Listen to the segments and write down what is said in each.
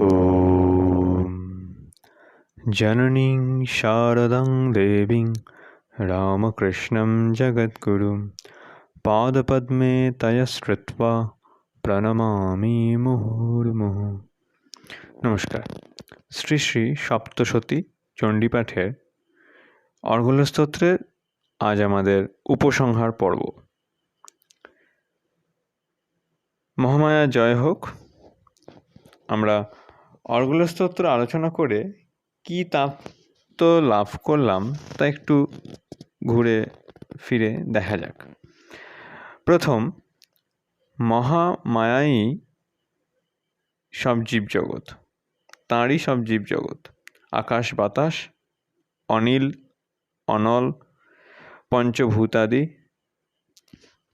ॐ जननीं शारदां देवीं रामकृष्णं जगद्गुरुं पादपद्मे तयश्रुत्वा প্রণমামি মুহুর্মুহ নমস্কার শ্রী শ্রী সপ্তশতী চণ্ডীপাঠের অর্ঘ্যস্তোত্রের আজ আমাদের উপসংহার পর্ব মহামায়া জয় হোক আমরা অর্গলস্তোত্র আলোচনা করে কি তাত্ত্ব লাভ করলাম তা একটু ঘুরে ফিরে দেখা যাক। প্রথম, মহামায়াই সব জীবজগৎ। তাঁরই সব জীবজগৎ। আকাশ বাতাস, অনিল, অনল, পঞ্চভূতাদি।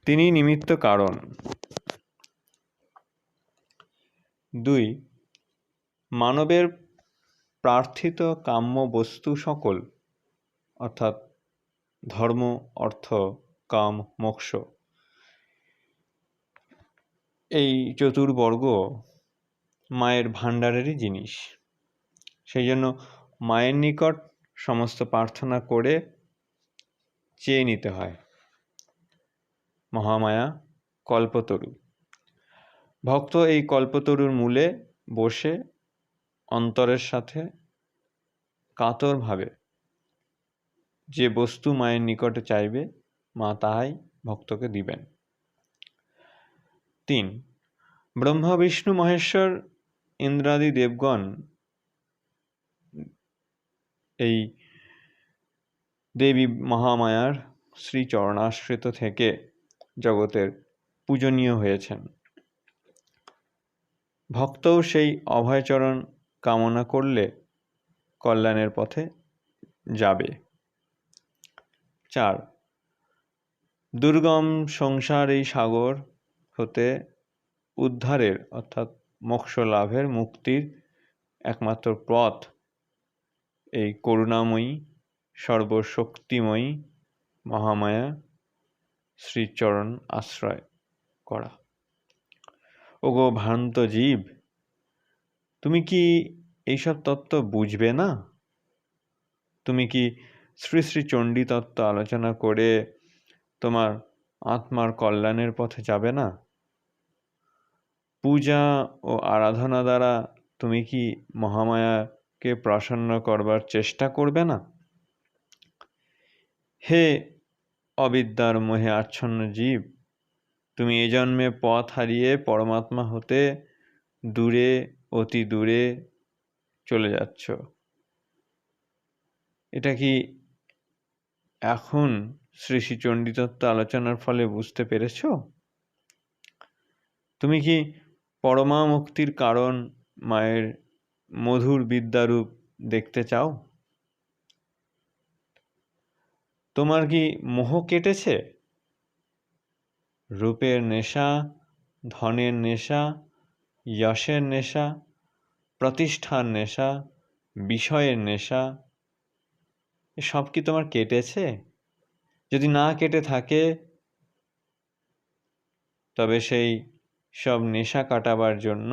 তিনি নিমিত্ত কারণ। দুই মানবের প্রার্থিত কাম্য বস্তু সকল, অর্থাৎ ধর্ম, অর্থ, কাম, মোক্ষ, এই চতুর্বর্গ মায়ের ভাণ্ডারেরই জিনিস। সেই জন্য মায়ের নিকট সমস্ত প্রার্থনা করে চেয়ে নিতে হয়। মহামায়া কল্পতরু। ভক্ত এই কল্পতরুর মূলে বসে অন্তরের সাথে কাতরভাবে যে বস্তু মায়ের নিকটে চাইবে, মা তাহাই ভক্তকে দিবেন। তিন, ব্রহ্মা, বিষ্ণু, মহেশ্বর, ইন্দ্রাদি, দেবগণ এই দেবী মহামায়ার শ্রীচরণাশ্রিত থেকে জগতের পূজনীয় হয়েছেন। ভক্তও সেই অভয়চরণ কামনা করলে কল্যাণের পথে যাবে। চার, দুর্গম সংসার এই সাগর হতে উদ্ধারের অর্থাৎ মোক্ষ লাভের মুক্তির একমাত্র পথ এই করুণাময়ী, সর্বশক্তিময়ী মহামায়া শ্রীচরণ আশ্রয় করা। ওগো ভ্রান্ত জীব তুমি কি এইসব তত্ত্ব বুঝবে না? তুমি কি শ্রী শ্রী চণ্ডী তত্ত্ব আলোচনা করে তোমার আত্মার কল্যাণের পথে যাবে না? পূজা ও আরাধনা দ্বারা তুমি কি মহামায়াকে প্রসন্ন করবার চেষ্টা করবে না? হে অবিদ্যার মোহে আচ্ছন্ন জীব, তুমি এ জন্মে পথ হারিয়ে পরমাত্মা হতে দূরে অতি দূরে চলে যাচ্ছ। এটা কি এখন শ্রী শ্রী চণ্ডীতত্ত্ব আলোচনার ফলে বুঝতে পেরেছ? তুমি কি পরমা মুক্তির কারণ মায়ের মধুর বিদ্যারূপ দেখতে চাও? তোমার কি মোহ কেটেছে? রূপের নেশা, ধনের নেশা যশের নেশা, প্রতিষ্ঠার নেশা, বিষয়ের নেশা সব কি তোমার কেটেছে? যদি না কেটে থাকে, তবে সেই সব নেশা কাটাবার জন্য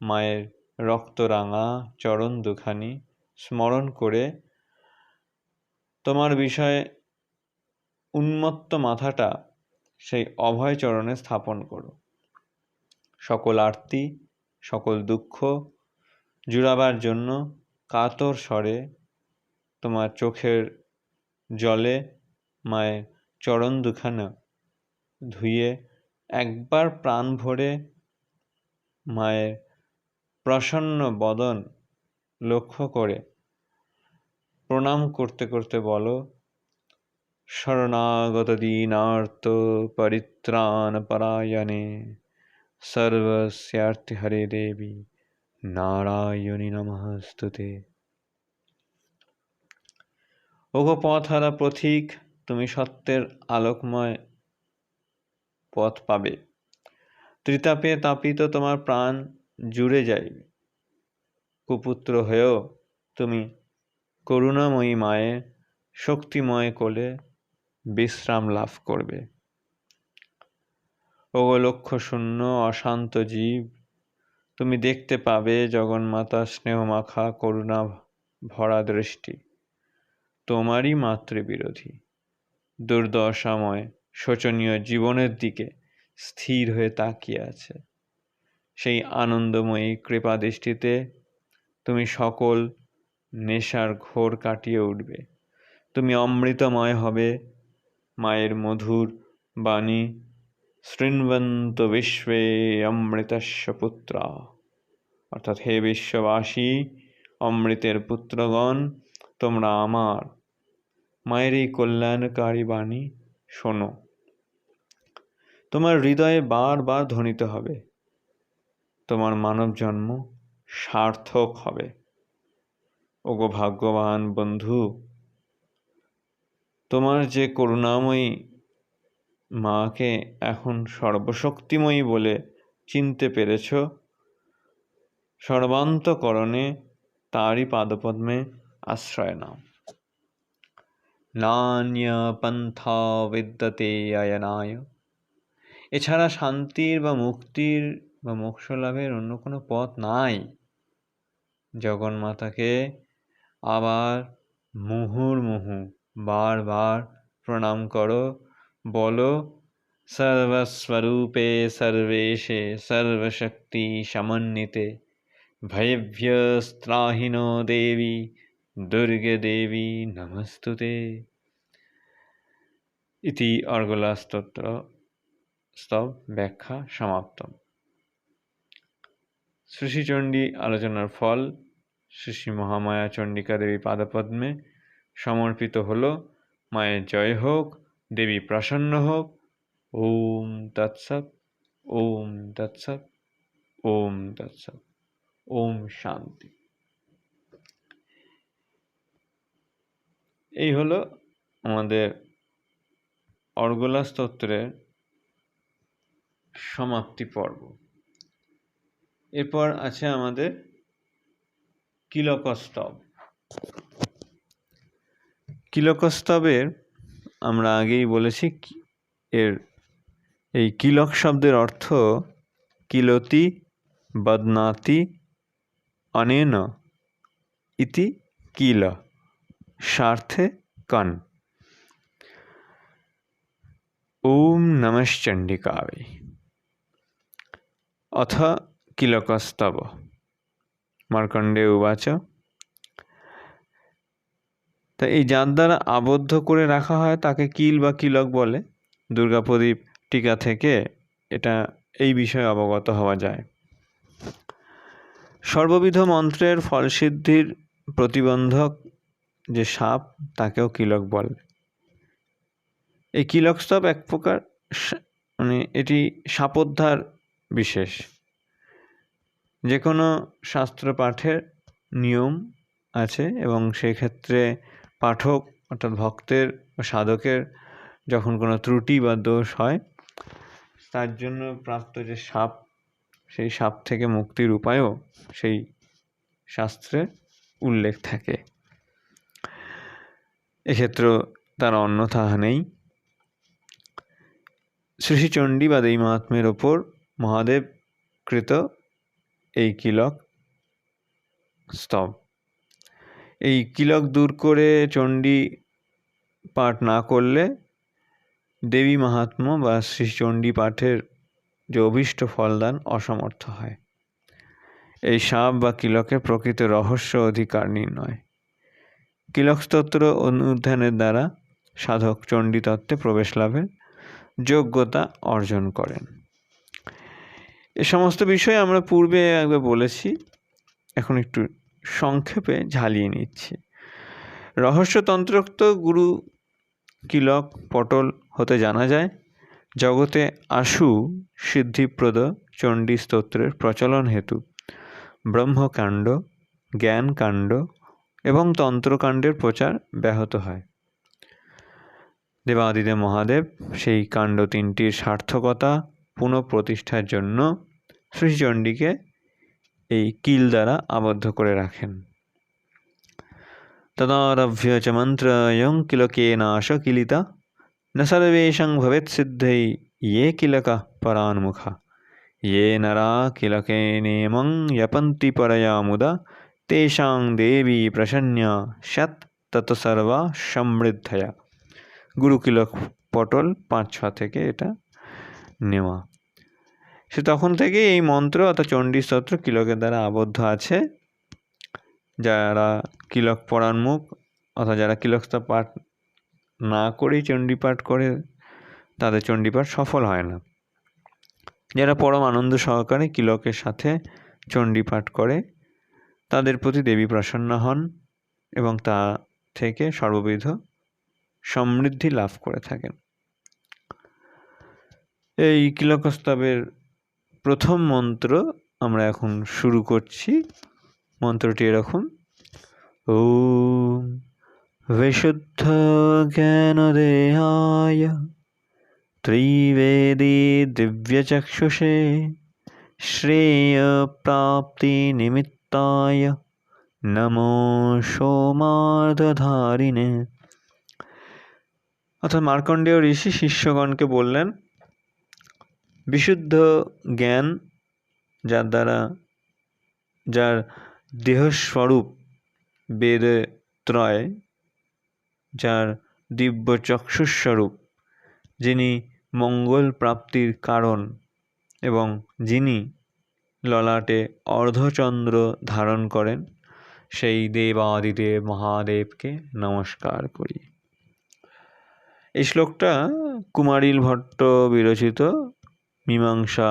মায়ের রক্তরাঙা, চরণ দুখানি স্মরণ করে তোমার বিষয়ে উন্মত্ত মাথাটা সেই অভয় চরণে স্থাপন করো। সকল আরতি, সকল দুঃখ জুড়াবার জন্য কাতর স্বরে তোমার চোখের জলে মায়ের চরণ দুখানা ধুয়ে একবার প্রাণ ভরে মায়ের প্রসন্ন বদন লক্ষ্য করে প্রণাম করতে করতে বলো, শরণাগত দীনার্ত পরিত্রাণ পরায়ণে সর্বস্যার্থি হরে দেবী নারায়ণী নমস্তুতে ওগো পথহারা প্রথিক তুমি সত্যের আলোকময় পথ পাবে। ত্রিতাপে তাপিত তোমার প্রাণ জুড়ে যাইবে কুপুত্র হয়েও তুমি করুণাময়ী মায়ের শক্তিময় কোলে বিশ্রাম লাভ করবে। শূন্য অশান্ত জীব, তুমি দেখতে পাবে জগন্মাতার স্নেহমাখা করুণা ভরা দৃষ্টি। তোমারই মাতৃবিরোধী। দুর্দশাময়, শোচনীয় জীবনের দিকে স্থির হয়ে তাকিয়ে আছে। সেই আনন্দময়ী কৃপা দৃষ্টিতে তুমি সকল নেশার ঘোর কাটিয়ে উঠবে। তুমি অমৃতময় হবে, মায়ের মধুর বাণী শৃণবন্ত বিশ্বে অমৃতস্য পুত্র। অর্থাৎ হে বিশ্ববাসী, অমৃতের পুত্রগণ, তোমরা আমার মায়ের এই কল্যাণকারী বাণী শোনো। তোমার হৃদয়ে বারবার ধ্বনিত হবে। তোমার মানব জন্ম সার্থক হবে। ওগো ভাগ্যবান বন্ধু, তোমার যে করুণাময়ী মাকে এখন সর্বশক্তিময়ী বলে চিনতে পেরেছ? সর্বান্তকরণে তারই পাদপদ্মে আশ্রয় নাও। নান্য পন্থা বিদ্যতে আয়নায়। এছাড়া শান্তির বা মুক্তির বা মোক্ষ লাভের অন্য কোনো পথ নাই। জগন্মাতাকে আবার মুহুর্মুহু বারবার প্রণাম করো। বলো, সর্বস্বরূপে সর্বেশে সর্বশক্তি সমন্বিতে, ভয়ভ্যস্ত্রাহিনো দেবী, দুর্গে দেবী, নমস্তুতে। ইতি অর্গলাস্তোত্র, স্তব ব্যাখ্যা সমাপ্ত। শ্রীচণ্ডী আলোচনার ফল শ্রী মহামায়া চণ্ডিকা দেবী পাদপদ্মে সমর্পিত হল। মায়ের জয় হোক দেবী প্রসন্ন হোক। ওম তৎসৎ ওম তৎসৎ ওম তৎসৎ, ওম শান্তি। এই হলো আমাদের অর্গলা স্তোত্রের সমাপ্তি পর্ব। এরপর আছে আমাদের কিলকস্তব কিলকস্তবের আমরা আগেই বলেছি এর, এই কিলক শব্দের অর্থ কিলতি, বদনাতি, অনেন, ইতি, কিল, স্বার্থে কন। ওম নমশ্চণ্ডিকাবে অথ কিলকস্তব। মার্কণ্ডে উবাচ। তা এই যার দ্বারা আবদ্ধ করে রাখা হয় তাকে কিল বা কিলক বলে? দুর্গাপ্রদীপ টিকা থেকে এটা এই বিষয়ে অবগত হওয়া যায়। সর্ববিধ মন্ত্রের ফলসিদ্ধির প্রতিবন্ধক যে সাপ, তাকেও কিলক বলে। এই কিলক স্তব এক প্রকার মানে এটি সাপোদ্ধার বিশেষ। যে কোনো শাস্ত্র পাঠের নিয়ম আছে এবং সেক্ষেত্রে পাঠক অর্থাৎ ভক্তের সাধকের যখন কোনো ত্রুটি বা দোষ হয়, তার জন্য প্রাপ্ত যে সাপ, সেই সাপ থেকে মুক্তির উপায়ও সেই শাস্ত্রে উল্লেখ থাকে। এক্ষেত্রে তার অন্যথা নেই। শ্রীচণ্ডী বা দেই মহাত্মের ওপর মহাদেব কৃত এই কিলক স্তব। এই কিলক দূর করে চণ্ডী পাঠ না করলে দেবী মাহাত্ম বা শ্রীচণ্ডী পাঠের যে অভীষ্ট ফলদান অসমর্থ হয়। এই সাপ বা কিলকের প্রকৃত রহস্য অধিকার নির্ণয়। কিলকস্তোত্র অনুধ্যানের দ্বারা সাধক চণ্ডী তত্ত্বে প্রবেশ লাভের যোগ্যতা অর্জন করেন। এ সমস্ত বিষয়ে আমরা পূর্বে একবার বলেছি, এখন একটু সংক্ষেপে ঝালিয়ে নিচ্ছি। রহস্যতন্ত্রোক্ত গুরু কিলক পটল হতে জানা যায়, জগতে আশু সিদ্ধিপ্রদ চণ্ডী স্তোত্রের প্রচলন হেতু। ব্রহ্মকাণ্ড, জ্ঞানকাণ্ড এবং তন্ত্রকাণ্ডের প্রচার ব্যাহত হয়। দেবাদিদেব মহাদেব সেই কাণ্ড তিনটির সার্থকতা পুনঃপ্রতিষ্ঠার জন্য শ্রীচণ্ডীকে এই কিল দ্বারা আবদ্ধ করে রাখেন। তদারভ্য চ মন্ত্রয়ং কিল নাশ কিলিতা, ন সর্বেশং ভবেৎ সিদ্ধই ইয়ে কিলক পরান্মুখা ইয়ে নরা কিলকে নেমং যপন্তি পরয়া মুদা তেষাং দেবী প্রসন্যা শত তত সর্বা সমৃদ্ধয়া। গুরুকিলক পটল পাঁচ ছ থেকে এটা নেওয়া। সে তখন থেকে এই মন্ত্র অর্থাৎ চণ্ডী স্তোত্র কিলকের দ্বারা আবদ্ধ আছে। যারা কিলক পড়ার মুখ, অর্থাৎ যারা কিলকস্তা পাঠ না করেই চণ্ডী পাঠ করে, তাদের চণ্ডীপাঠ সফল হয় না। যারা পরম আনন্দ সহকারে কিলকের সাথে চণ্ডীপাঠ করে, তাদের প্রতি দেবী প্রসন্ন হন এবং তা থেকে সর্ববিধ সমৃদ্ধি লাভ করে থাকেন। এই কিলকস্তবের প্রথম মন্ত্র আমরা এখন শুরু করছি। মন্ত্রটি এরকম। ও বিশুদ্ধ জ্ঞান দেহায় ত্রিবেদী দিব্যচক্ষুষে শ্রেয়প্রাপ্তিনিমিত্তায় নমো সোমার্ধধারিণে। অর্থাৎ মার্কণ্ডেয় ঋষি শিষ্যগণকে বললেন বিশুদ্ধ জ্ঞান যার দ্বারা, যার দেহস্বরূপ বেদ ত্রয় যার দিব্য চক্ষুস্বরূপ যিনি মঙ্গল প্রাপ্তির কারণ এবং যিনি ললাটে অর্ধচন্দ্র ধারণ করেন, সেই দেবাদিদেব মহাদেবকে নমস্কার করি। এই শ্লোকটা কুমারিল ভট্ট বিরচিত। মীমাংসা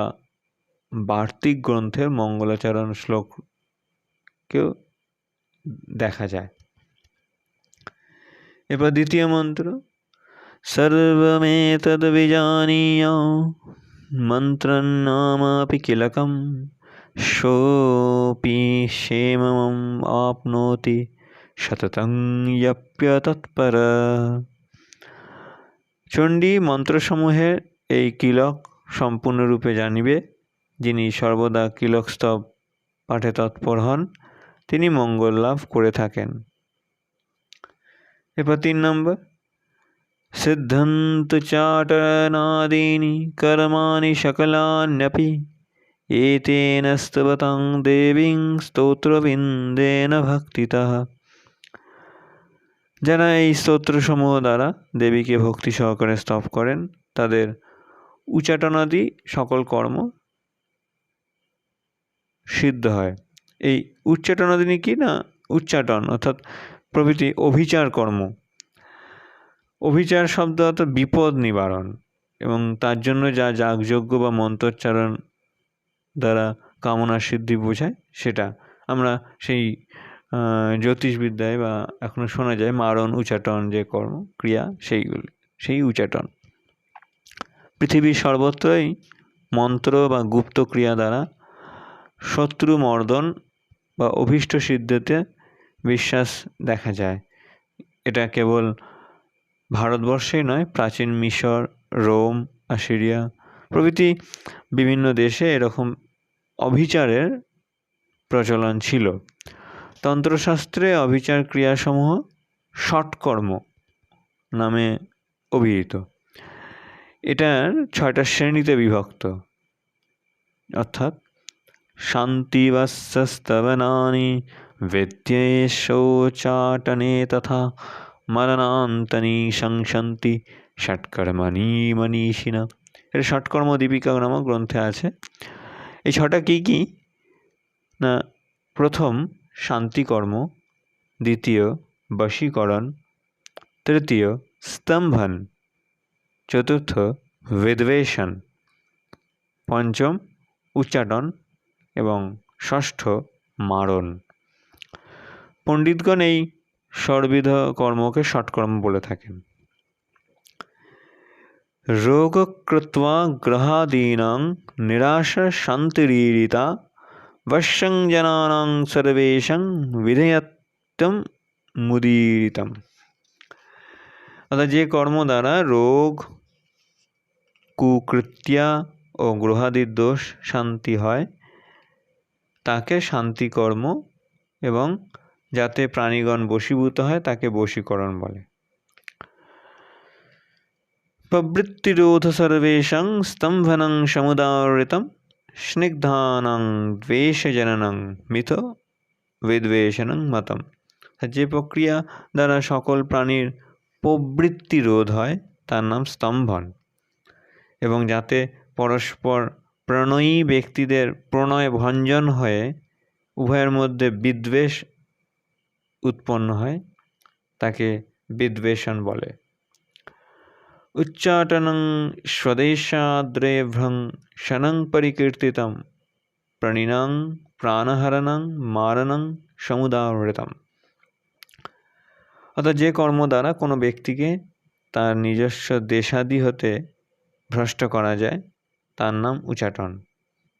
বার্তিক গ্রন্থের মঙ্গলাচরণ শ্লোককেও দেখা যায় এরপর দ্বিতীয় মন্ত্র सर्वमेतद्विजानीय मन्त्रन्नामापि किलकं सोऽपि क्षेमम् आप्नोति সততং তৎপর চণ্ডী মন্ত্রসমূহের এই কিলক সম্পূর্ণরূপে জানিবে, যিনি সর্বদা কিলকস্তব পাঠে তৎপর হন, তিনি মঙ্গল লাভ করে থাকেন। এরপর তিন নম্বর, সিদ্ধান্ত চাটনাদীনি কর্মাণি সকলান্যপি, এতেন স্তবতাং দেবীং স্তোত্রবিন্দেন ভক্তিতা। যারা এই স্তোত্রসমূহ দ্বারা দেবীকে ভক্তি সহকারে স্তব করেন, তাদের উচ্চাটনাদি সকল কর্ম সিদ্ধ হয়। এই উচ্চাটনাদিনী কি না? উচ্চাটন, অর্থাৎ প্রভৃতি অভিচার কর্ম। অভিচার শব্দ অর্থাৎ বিপদ নিবারণ এবং তার জন্য যা যাগযজ্ঞ বা মন্ত্রোচ্চারণ দ্বারা কামনা সিদ্ধি বোঝায় সেটা। আমরা সেই জ্যোতিষবিদ্যায় বা এখনও শোনা যায় মারণ উচাটন যে কর্ম, ক্রিয়া, সেইগুলি, সেই উচাটন পৃথিবীর সর্বত্রই মন্ত্র বা গুপ্ত ক্রিয়া দ্বারা শত্রু মর্দন বা অভীষ্ট সিদ্ধিতে বিশ্বাস দেখা যায়। এটা কেবল ভারতবর্ষেই নয়, প্রাচীন মিশর, রোম আসিরিয়া প্রভৃতি বিভিন্ন দেশে এরকম অভিচারের প্রচলন ছিল। তন্ত্রশাস্ত্রে অভিচার ক্রিয়াসমূহ ষটকর্ম নামে অভিহিত। এটার ছয়টা শ্রেণীতে বিভক্ত। অর্থাৎ শান্তিবাস্যস্তবনানি বেদ্যে শৌচাটনে তথা মরণান্তনি সংশান্তি, ষটকর্মণি মনীষিনা এটা ষটকর্ম দীপিকা নামক গ্রন্থে আছে। এই ছটা কী কী? না, প্রথম শান্তিকর্ম, দ্বিতীয় বশীকরণ, তৃতীয় স্তম্ভন। চতুর্থ বিদ্বেষণ পঞ্চম উচ্চাটন এবং ষষ্ঠ মারণ। পণ্ডিতগণ এই সর্বিধ কর্মকে ষটকর্ম বলে থাকেন। রোগ কৃত্বা গ্রহাদীনাং নিরাশা শান্তিরীরিতা বশ্যং জনানাং সর্বেশং বিধেয়ত্বম মুদীরিতম। অর্থাৎ যে কর্ম দ্বারা রোগ কুকৃত্যা ও গ্রহাদির দোষ শান্তি হয়। তাকে শান্তিকর্ম এবং যাতে প্রাণীগণ বশীভূত হয়, তাকে বশীকরণ বলে। প্রবৃত্তিরোধ সর্বেশং স্তম্ভনং সমুদারিতম স্নিগ্ধানং দ্বেষজননং মিথ বিদ্বেষণং মতম। যে প্রক্রিয়া দ্বারা সকল প্রাণীর প্রবৃত্তি রোধ হয়, তার নাম স্তম্ভন। এবং যাতে পরস্পর প্রণয়ী ব্যক্তিদের প্রণয় ভঞ্জন হয়ে উভয়ের মধ্যে বিদ্বেষ উৎপন্ন হয়, তাকে বিদ্বেষণ বলে। উচ্চাটনং স্বদেশাদ্রেভ্রং শনং পরিকীর্তিতম, প্রাণিনাং প্রাণহরণং মারণং সমুদাহৃতম অর্থাৎ যে কর্ম দ্বারা কোনো ব্যক্তিকে তার নিজস্ব দেশাদি হতে ভ্রষ্ট করা যায়, তার নাম উচাটন।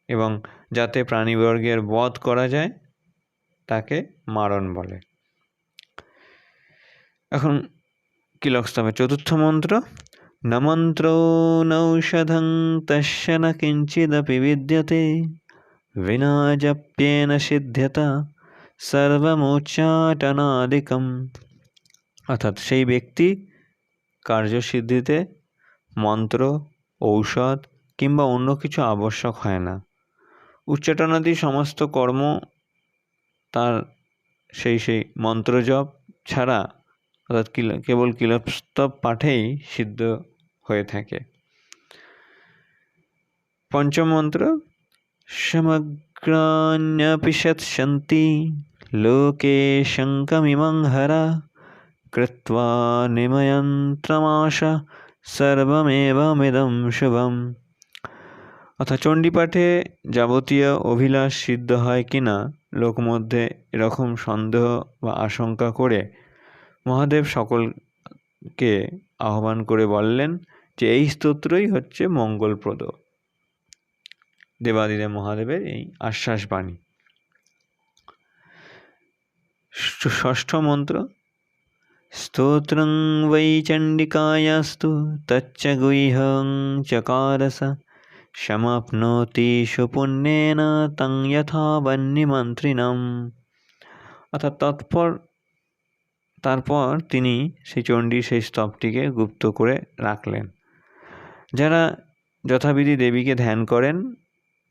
এবং যাতে প্রাণীবর্গের বধ করা যায়, তাকে মারণ বলে। এখন কিলকস্তবে চতুর্থ মন্ত্র, নমন্ত্র নৌষধং তস্য ন কিঞ্চিদপি বিদ্যতে বিনাজপ্যেন সিদ্ধ্যত সর্বমোচ্চাটনাদিকম। অর্থাৎ সেই ব্যক্তি কার্যসিদ্ধিতে মন্ত্র ঔষধ কিংবা অন্য কিছু আবশ্যক হয় না। উচ্চাটনাদি সমস্ত কর্ম তার সেই সেই মন্ত্রজপ ছাড়া অর্থাৎ কেবল কিলস্তব পাঠেই সিদ্ধ হয়ে থাকে। পঞ্চম মন্ত্র সমগ্রাণ্যপিষৎসন্তি লোকে শঙ্কমিমং হরা কৃত্বা নিময়ন্ত্রমাশা সর্বমেবমিদম শুভম। অর্থাৎ চণ্ডীপাঠে যাবতীয় অভিলাষ সিদ্ধ হয় কিনা লোক মধ্যে এরকম সন্দেহ বা আশঙ্কা করে মহাদেব সকলকে আহ্বান করে বললেন যে এই স্তোত্রই হচ্ছে মঙ্গলপ্রদ। দেবাদিদেব মহাদেবের এই আশ্বাস বাণী। ষষ্ঠ মন্ত্র স্তোত্রং বৈ চণ্ডিকায়াস্তু তচ্চ গুহ্যং চকারস সমাপ্নোতি সুপুণ্যেন তং যথা বন্যমন্ত্রিণম অর্থাৎ তৎপর তারপর তিনি সেই চণ্ডীর সেই স্তবটিকে গুপ্ত করে রাখলেন। যারা যথাবিধি দেবীকে ধ্যান করেন,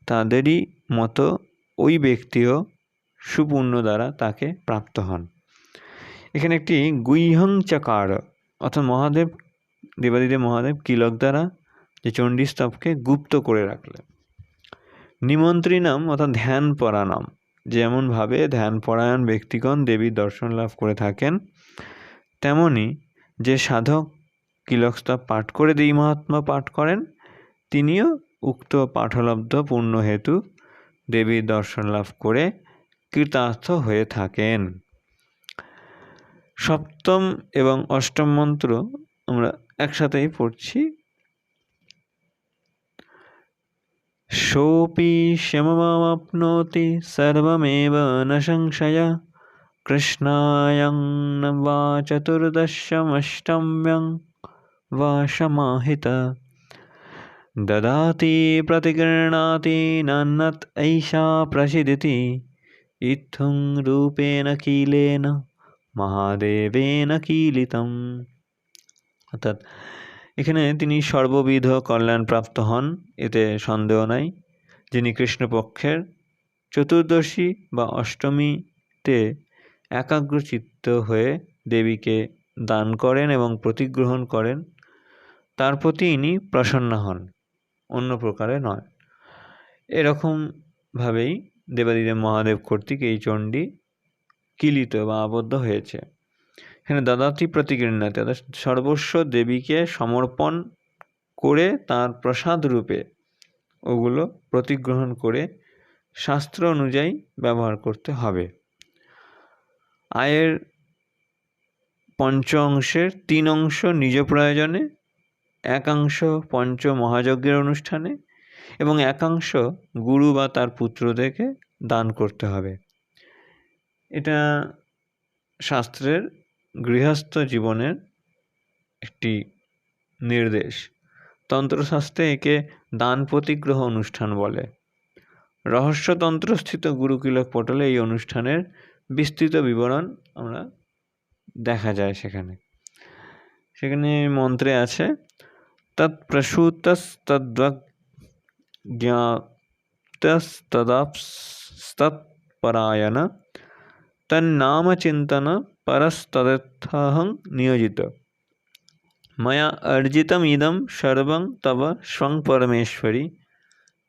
তাদেরই মতো ওই ব্যক্তিও সুপুণ্য দ্বারা তাকে প্রাপ্ত হন। এখানে একটি গুইহং চাকার, অর্থাৎ মহাদেব, দেবাদিদেব মহাদেব কিলক দ্বারা যে চণ্ডী স্তবকে গুপ্ত করে রাখলেন। নিমন্ত্রীনাম অর্থাৎ ধ্যান পরানাম যেমনভাবে ধ্যান পরায়ণ ব্যক্তিগণ দেবীর দর্শন লাভ করে থাকেন, তেমনি যে সাধক কিলকস্তব পাঠ করে দেই মহাত্মা পাঠ করেন, তিনিও উক্ত পাঠলব্ধ পুণ্য হেতু দেবীর দর্শন লাভ করে কৃতার্থ হয়ে থাকেন। সপ্তম এবং অষ্টম মন্ত্র আমরা একসাথেই পড়ছি। সোপি শ্যামমাপ্নোতি সর্বমেব ন সংশয় কৃষ্ণায়ং বা চতুর্দশমষ্টম্যং বা সমাহিত। দদাতি প্রতিগৃণাতি নান্নত ऐषा প্রসিদিতি ইথুং রূপেণ কীলেন মহাদেবেন কিলিতম। অর্থাৎ এখানে তিনি সর্ববিধ কল্যাণ প্রাপ্ত হন, এতে সন্দেহ নাই। যিনি কৃষ্ণপক্ষের চতুর্দশী বা অষ্টমীতে একাগ্রচিত্ত হয়ে দেবীকে দান করেন এবং প্রতিগ্রহণ করেন, তার প্রতি ইনি প্রসন্ন হন, অন্য প্রকারে নয়। এরকমভাবেই দেবাদিদেব মহাদেব কর্তৃক এই চণ্ডী কিলিত বা আবদ্ধ হয়েছে। এখানে দাদাতি প্রতিগৃহণাতে অর্থাৎ সর্বস্ব দেবীকে সমর্পণ করে তার প্রসাদ রূপে ওগুলো প্রতিগ্রহণ করে শাস্ত্র অনুযায়ী ব্যবহার করতে হবে। আয়ের পঞ্চ অংশের তিন অংশ নিজ প্রয়োজনে, একাংশ পঞ্চ মহাযজ্ঞের অনুষ্ঠানে এবং একাংশ গুরু বা তার পুত্রদেরকে দান করতে হবে। এটা শাস্ত্রের গৃহস্থ জীবনের একটি নির্দেশ। তন্ত্রশাস্ত্রে একে দান প্রতিগ্রহ অনুষ্ঠান বলে। রহস্যতন্ত্রস্থিত গুরুকিলক পটলে এই অনুষ্ঠানের বিস্তৃত বিবরণ আমরা দেখা যায় সেখানে। সেখানে মন্ত্রে আছে তৎপ্রসূতস্তদ্জ্ঞা तन्नाम चिंतन परस्तथ नियोजित। मैं अर्जित इदम शर्व तव स्वं परमेश्वरि,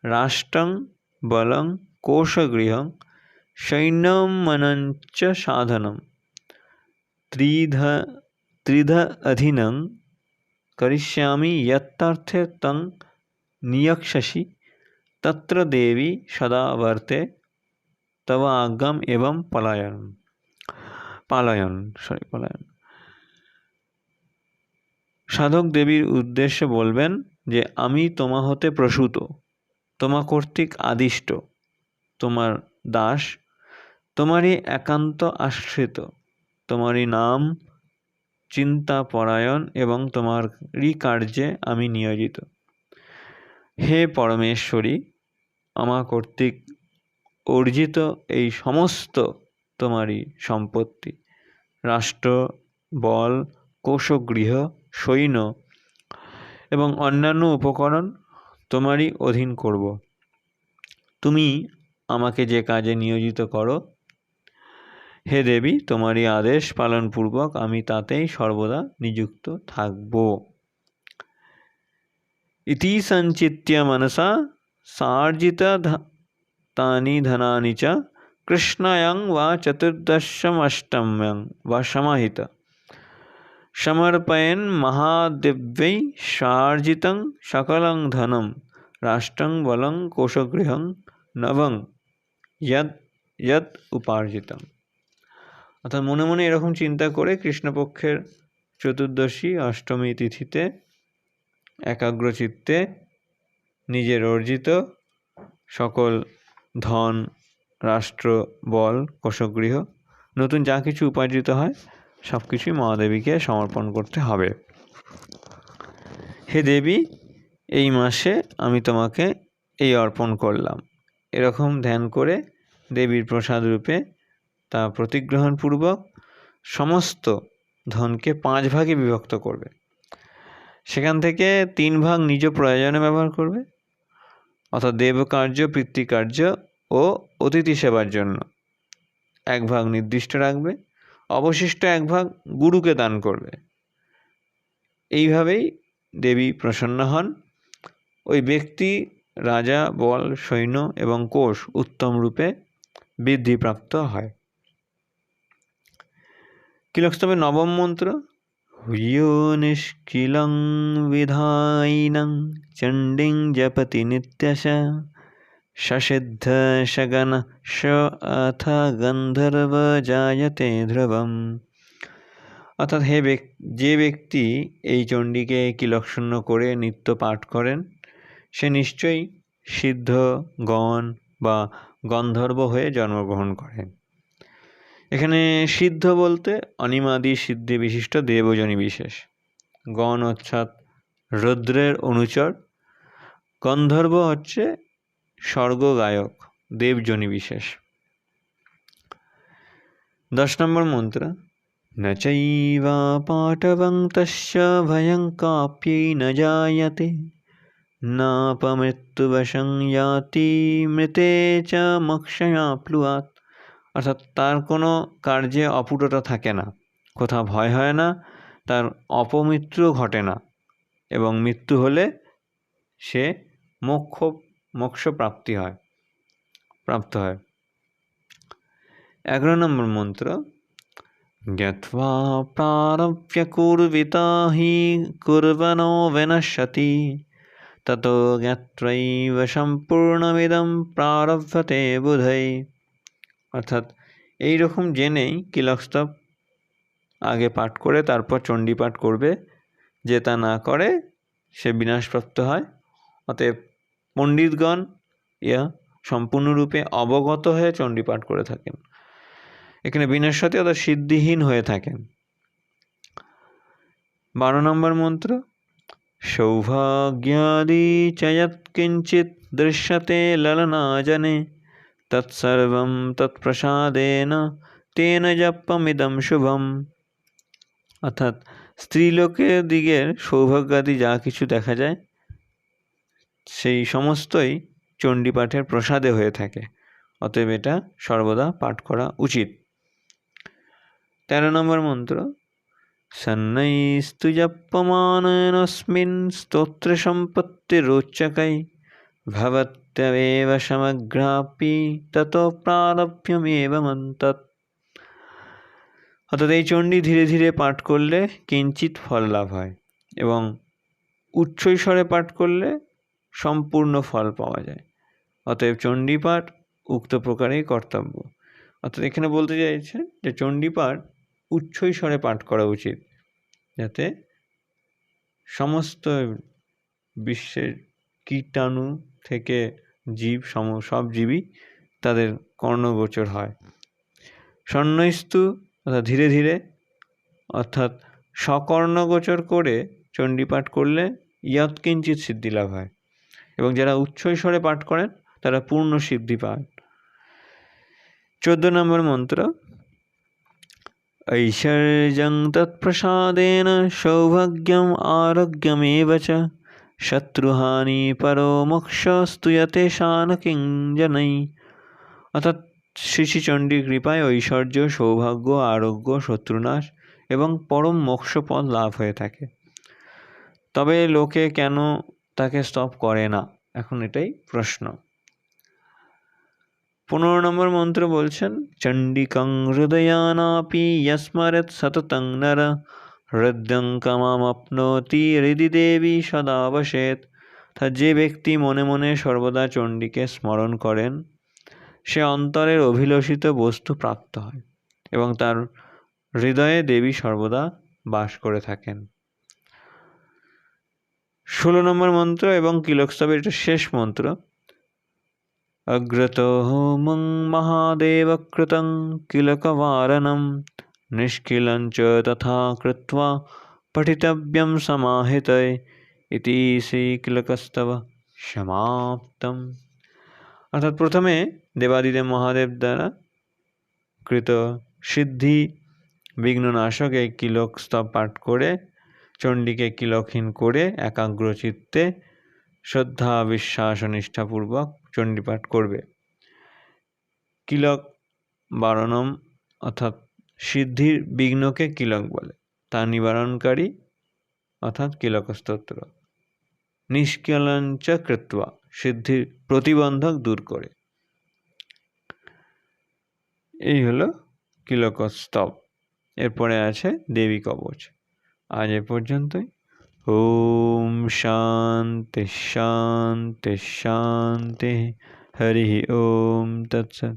राष्ट्रं बलं कोशगृहं सैन्यं मनञ्च साधनं, त्रिध त्रिध अधीनं करिष्यामि यत्तर्थे तं नियक्षसि, तत्र देवी सदा वर्ते। तव आज्ञाम एवं पलायन পালায়ন সরি পলায়ন সাধক দেবীর উদ্দেশ্যে বলবেন যে আমি তোমা হতে প্রসূত তোমা কর্তৃক আদিষ্ট তোমার দাস তোমারই একান্ত আশ্রিত তোমারই নাম চিন্তা পরায়ণ এবং তোমারই কার্যে আমি নিয়োজিত হে পরমেশ্বরী আমা কর্তৃক অর্জিত এই সমস্ত তোমারই সম্পত্তি। রাষ্ট্র, বল, কোষগৃহ, সৈন্য এবং অন্যান্য উপকরণ তোমারই অধীন করব। তুমি আমাকে যে কাজে নিয়োজিত করো, হে দেবী, তোমারই আদেশ পালনপূর্বক আমি তাতেই সর্বদা নিযুক্ত থাকব। ইতি সঞ্চিত্য মনসা সার্জিত তানি ধনানি চ কৃষ্ণয়ং বা চতুর্দশমষ্টম্যং বা সমাহিত সমর্পয়ন মহাদিব্যৈ সার্জিতং সকলং ধনম রাষ্ট্রং বলং কোশগৃহং নবং যদ যদ উপার্জিতম অর্থাৎ মনে মনে এরকম চিন্তা করে কৃষ্ণপক্ষের চতুর্দশী অষ্টমী তিথিতে একাগ্রচিত্তে নিজের অর্জিত সকল ধন, রাষ্ট্র, বল, কোষগৃহ, নতুন যা কিছু উপার্জিত হয় সব কিছুই মহাদেবীকে সমর্পণ করতে হবে। হে দেবী, এই মাসে আমি তোমাকে এই অর্পণ করলাম। এরকম ধ্যান করে দেবীর প্রসাদ রূপে তা প্রতিগ্রহণপূর্বক সমস্ত ধনকে পাঁচ ভাগে বিভক্ত করবে। সেখান থেকে তিন ভাগ নিজ প্রয়োজনে ব্যবহার করবে। অর্থাৎ দেবকার্য, পিতৃকার্য ও অতিথি সেবার জন্য। এক ভাগ নির্দিষ্ট রাখবে, অবশিষ্ট এক ভাগ গুরুকে দান করবে। এইভাবেই দেবী প্রসন্ন হন। ওই ব্যক্তি, রাজা, বল, সৈন্য এবং কোষ উত্তম রূপে বৃদ্ধিপ্রাপ্ত হয়। কিলকস্তবের নবম মন্ত্র নিষ্কিলং বিধায়িনং চণ্ডিং জপতি নিত্যশ সসিদ্ধ সগন স অথ গন্ধর্ব জায়তে ধ্রুবম অর্থাৎ হে যে ব্যক্তি এই চণ্ডীকে কিলকশূন্য করে নিত্য পাঠ করেন, সে নিশ্চয়ই সিদ্ধ, গণ বা গন্ধর্ব হয়ে জন্মগ্রহণ করেন। এখানে সিদ্ধ বলতে অনিমাদি সিদ্ধি বিশিষ্ট দেবজনী বিশেষ গণ অর্থাৎ রুদ্রের অনুচর গন্ধর্ব হচ্ছে স্বর্গগায়ক দেবজনী বিশেষ দশ নম্বর মন্ত্র न चैवा पाटवं तस्य भयं काप्यै न जायते नापमृत्युवशं याति মৃতে চ মক্ষয়া প্লুয়াত অর্থাৎ তার কোনো কার্যে অপুটতা থাকে না। কোথাও ভয় হয় না, তার অপমৃত্যুও ঘটে না এবং মৃত্যু হলে সে মোক্ষ মোক্ষ প্রাপ্তি হয়, প্রাপ্ত হয়। এগারো নম্বর মন্ত্র, জ্ঞাত্বা প্রারভ্যকুর্বিতা হি কুর্বনো বিনশ্যতি, তত জ্ঞাত্রৈব সম্পূর্ণমিদম প্রারভ্যতে বুধৈ। অর্থাৎ এই রকম জেনেই কিলকস্তব আগে পাঠ করে তারপর চণ্ডী পাঠ করবে। যে তা না করে সে বিনাশপ্রাপ্ত হয়। অতএব পণ্ডিতগণ ইয়া সম্পূর্ণরূপে অবগত হয়ে চণ্ডী পাঠ করে থাকেন। এখানে বিনশ্বতী অর্থাৎ সিদ্ধিহীন হয়ে থাকেন। বারো নম্বর মন্ত্র, সৌভাগ্যাদি চয়ৎকিঞ্চিত দৃশ্যতে ললনা জনে। তৎসর্বম তৎপ্রসাদেন তেন জপমিদম শুভম অর্থাৎ স্ত্রীলোকের দিকের সৌভাগ্যাদি যা কিছু দেখা যায়, সেই সমস্তই চণ্ডীপাঠের প্রসাদে হয়ে থাকে। অতএব এটা সর্বদা পাঠ করা উচিত। তেরো নম্বর মন্ত্র সন্নৈস্তু জপ্যমানস্মিন স্তোত্র সম্পত্তি রোচকাই ভবত্যবেব সমগ্রাপি তত প্রারভ্যমেব মন্তৎ অর্থাৎ এই চণ্ডী ধীরে ধীরে পাঠ করলে কিঞ্চিত ফল লাভ হয় এবং উচ্চৈস্বরে পাঠ করলে সম্পূর্ণ ফল পাওয়া যায়। অতএব চণ্ডীপাঠ উক্ত প্রকারেই কর্তব্য। অর্থাৎ এখানে বলতে চাইছে যে চণ্ডীপাঠ উচ্চৈস্বরে পাঠ করা উচিত যাতে সমস্ত বিশ্বের কীটাণু থেকে জীব, সম, সব জীবই তাদের কর্ণগোচর হয়। স্বর্ণস্তু অর্থাৎ ধীরে ধীরে, অর্থাৎ সকর্ণগোচর করে চণ্ডীপাঠ করলে ইয়ৎকিঞ্চিত সিদ্ধি লাভ হয় এবং যারা উচ্চৈস্বরে পাঠ করেন, তারা পূর্ণ সিদ্ধি পান। চোদ্দ নম্বর মন্ত্র, ঐশ্বর্যং তৎপ্রসাদেন সৌভাগ্যম আরোগ্যমেব চ। শত্রুহানি পরো মোক্ষস্তুয়তে শান কিঞ্জনই অর্থাৎ শ্রী শ্রী চণ্ডীর কৃপায় ঐশ্বর্য সৌভাগ্য আরোগ্য শত্রুনাশ এবং পরম মোক্ষপদ লাভ হয়ে থাকে। তবে লোকে কেন তাকে স্তব করে না? এখন এটাই প্রশ্ন। পনেরো নম্বর মন্ত্র বলছেন, চণ্ডিকং হৃদয়ানাপি, ইয়স্মরৎ সততং নর হৃদ্যং হৃদি দেবী সদাবশেত। তা যে ব্যক্তি মনে মনে সর্বদা চণ্ডীকে স্মরণ করেন, সে অন্তরের অভিলষিত বস্তু প্রাপ্ত হয় এবং তার হৃদয়ে দেবী সর্বদা বাস করে থাকেন। ষোলো নম্বর মন্ত্র এবং কিলোৎসবের এটা শেষ মন্ত্র। অগ্রত হোমং মহাদেবকৃতং কিলকবারণম निष्किलं च तथा कृत्वा पठितव्यं समाहितय ইতি শ্রীকিলকস্তব সমাপ্তম অর্থাৎ প্রথমে দেবাদিদেব মহাদেব দ্বারা কৃত সিদ্ধি বিঘ্ননাশক এই কিলক স্তব পাঠ করে চণ্ডীকে কিলকহীন করে একাগ্র চিত্তে শ্রদ্ধা বিশ্বাস ও নিষ্ঠাপূর্বক চণ্ডীপাঠ করবে কিলক বারণম অর্থাৎ সিদ্ধির বিঘ্নকে কিলক বলে। তা নিবারণকারী অর্থাৎ কিলকস্তোত্র নিষ্কলঞ্চ কৃত্বা, সিদ্ধির প্রতিবন্ধক দূর করে। এই হলো কিলকস্তব এরপরে আছে দেবী কবচ। আজ এ পর্যন্তই। ওম শান্তি শান্তি শান্তি। হরি ওম তৎসৎ।